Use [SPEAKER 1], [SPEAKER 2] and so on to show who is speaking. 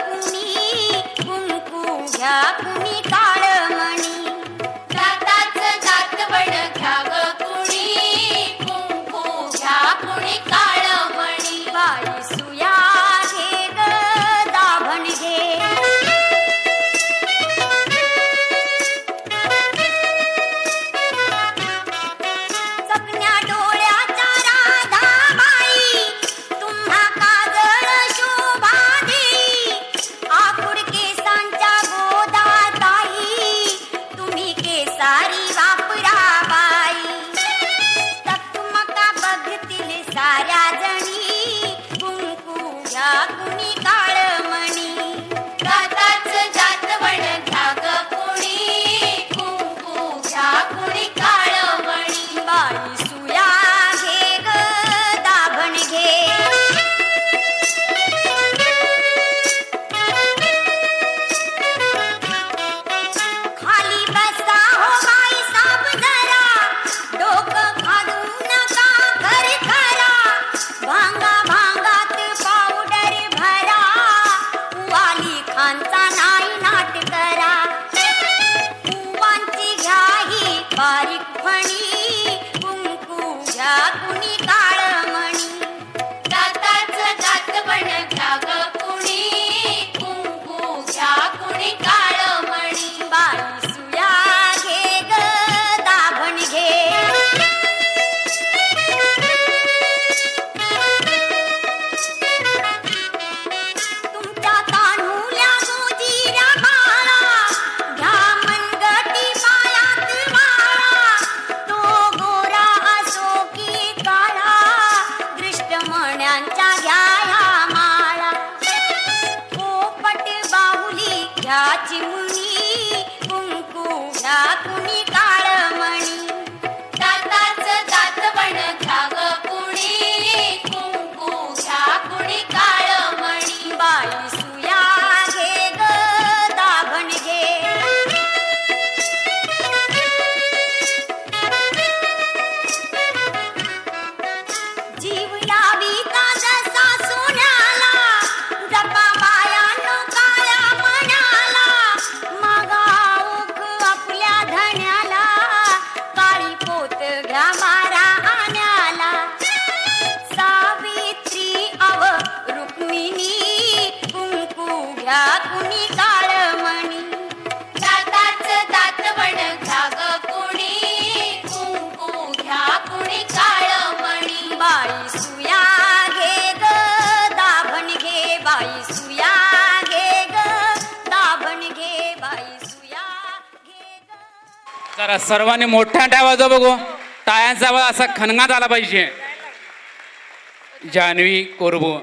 [SPEAKER 1] कुणी कुंकू घ्या कुणी का రాచిముని కుంకుడాకుని
[SPEAKER 2] जरा सर्वांनी मोठ्या आवाज बघू. टायांचा आवाज असा खणगात आला पाहिजे. जान्हवी कोरबू.